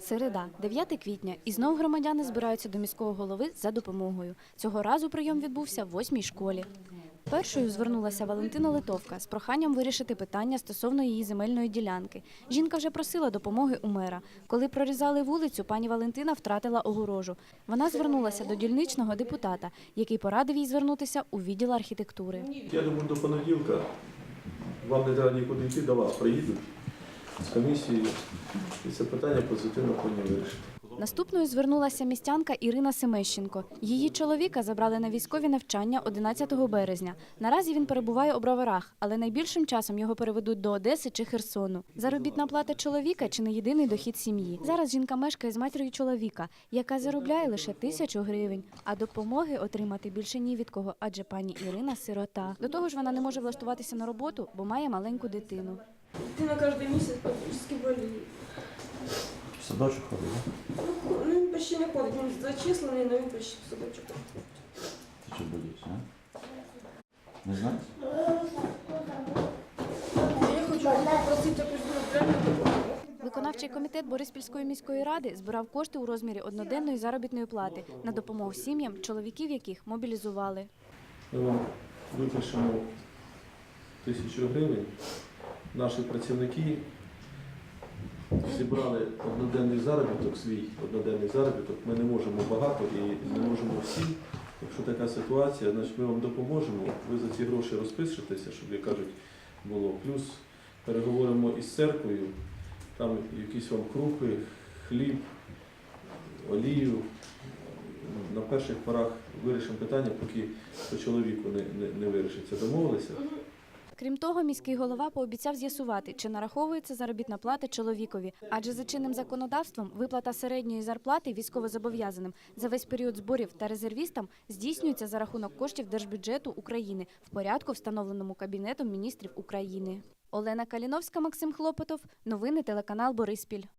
Середа, 9 квітня, і знов громадяни збираються до міського голови за допомогою. Цього разу прийом відбувся в восьмій школі. Першою звернулася Валентина Литовка з проханням вирішити питання стосовно її земельної ділянки. Жінка вже просила допомоги у мера. Коли прорізали вулицю, пані Валентина втратила огорожу. Вона звернулася до дільничного депутата, який порадив їй звернутися у відділ архітектури. Я думаю, до понеділка вам не треба нікуди йти, до вас приїдуть з комісією і це питання позитивно повинні вирішити. Наступною звернулася містянка Ірина Семещенко. Її чоловіка забрали на військові навчання 11 березня. Наразі він перебуває у броварах, але найбільшим часом його переведуть до Одеси чи Херсону. Заробітна плата чоловіка чи не єдиний дохід сім'ї. Зараз жінка мешкає з матір'ю чоловіка, яка заробляє лише тисячу гривень. А допомоги отримати більше ні від кого, адже пані Ірина сирота. До того ж, вона не може влаштуватися на роботу, бо має маленьку дитину. Дитина кожен місяць практично боліє. В садочок ходить, Ну, ну, він почти не ходить, він зачислений, але він почти в садочок. Ти що боїшся, а? Не знаєш? Я хочу попросити якусь допомогу. Виконавчий комітет Бориспільської міської ради збирав кошти у розмірі одноденної заробітної плати на допомогу сім'ям, чоловіків яких мобілізували. Ми вам випишемо тисячу гривень. Наші працівники зібрали одноденний заробіток, свій одноденний заробіток. Ми не можемо багато і не можемо всі. Якщо така ситуація, значить ми вам допоможемо. Ви за ці гроші розпишетеся, щоб, як кажуть, було. Плюс переговоримо із церквою, там якісь вам крупи, хліб, олію. На перших порах вирішимо питання, поки по чоловіку не, не, не вирішиться. Домовилися? Крім того, міський голова пообіцяв з'ясувати, чи нараховується заробітна плата чоловікові, адже за чинним законодавством виплата середньої зарплати військовозобов'язаним за весь період зборів та резервістам здійснюється за рахунок коштів держбюджету України в порядку, встановленому Кабінетом міністрів України. Олена Каліновська, Максим Хлопотов. Новини телеканал Бориспіль.